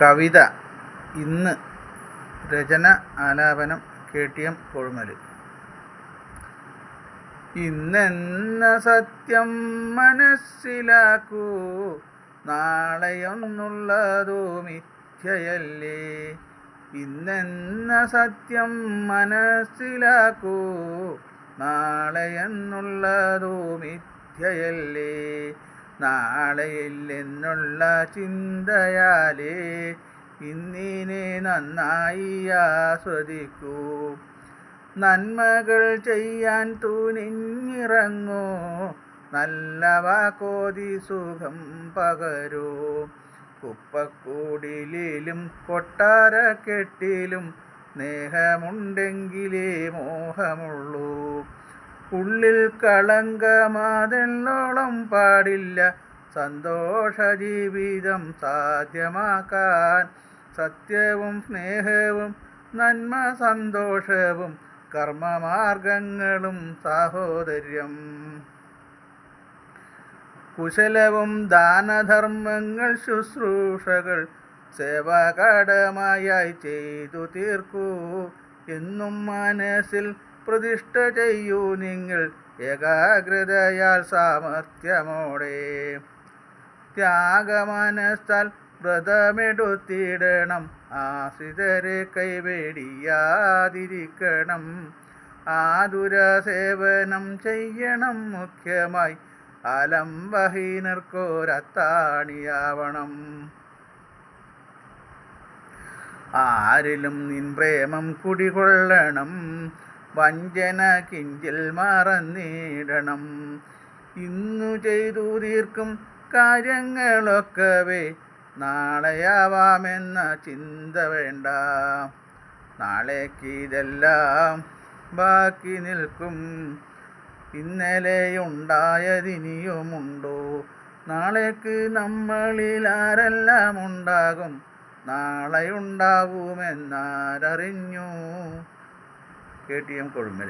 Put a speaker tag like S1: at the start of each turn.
S1: കവിത ഇന്ന് രചന ആലാപനം കെ ടി എം കൊഴുമൽ ഇന്നെന്ന സത്യം മനസ്സിലാക്കൂ നാളെയൊന്നുള്ളതോ മിഥ്യയല്ലേ. ഇന്നെന്ന സത്യം മനസ്സിലാക്കൂ നാളെയെന്നുള്ളതോ മിഥ്യയല്ലേ. നാളെയില്ലെന്നുള്ള ചിന്തയാലേ ഇന്നിനെ നന്നായി ആസ്വദിക്കൂ. നന്മകൾ ചെയ്യാൻ തൂനിഞ്ഞിറങ്ങൂ നല്ല വാക്കോതി സുഖം പകരൂ. കുപ്പക്കൂടിലും കൊട്ടാരക്കെട്ടിലും സ്നേഹമുണ്ടെങ്കിലേ മോഹമുള്ളൂ. ഉള്ളിൽ കളങ്കമാതെള്ളോളം പാടില്ല. സന്തോഷ ജീവിതം സാധ്യമാക്കാൻ സത്യവും സ്നേഹവും നന്മ സന്തോഷവും കർമ്മമാർഗങ്ങളും സാഹോദര്യം. കുശലവും ദാനധർമ്മങ്ങൾ ശുശ്രൂഷകൾ സേവാകടമായായി ചെയ്തു തീർക്കൂ. എന്നും മനസ്സിൽ പ്രതിഷ്ഠ ചെയ്യൂ നിങ്ങൾ ഏകാഗ്രതയാൽ സാമർഥ്യമോടെ. ത്യാഗമനസ്ഥാൽ വ്രതമെടുത്തിടണം. ആശ്രിതരെ കൈവേടിയാതിരിക്കണം. ആതുര സേവനം ചെയ്യണം മുഖ്യമായി. അലംബഹീനർക്കോരത്താണിയാവണം ആരിലും നിൻ പ്രേമം കുടികൊള്ളണം. വഞ്ചന കിഞ്ചിൽ മറന്നിടണം. ഇന്നു ചെയ്തു തീർക്കും കാര്യങ്ങളൊക്കവേ നാളെയാവാമെന്ന ചിന്ത വേണ്ട. നാളേക്ക് ഇതെല്ലാം ബാക്കി നിൽക്കും. ഇന്നലെയുണ്ടായതിനിയുമുണ്ടോ നാളേക്ക് നമ്മളിൽ ആരെല്ലാം ഉണ്ടാകും? നാളെയുണ്ടാവുമെന്നാരറിഞ്ഞു കെ ടി എം കൊഴുമ്പൽ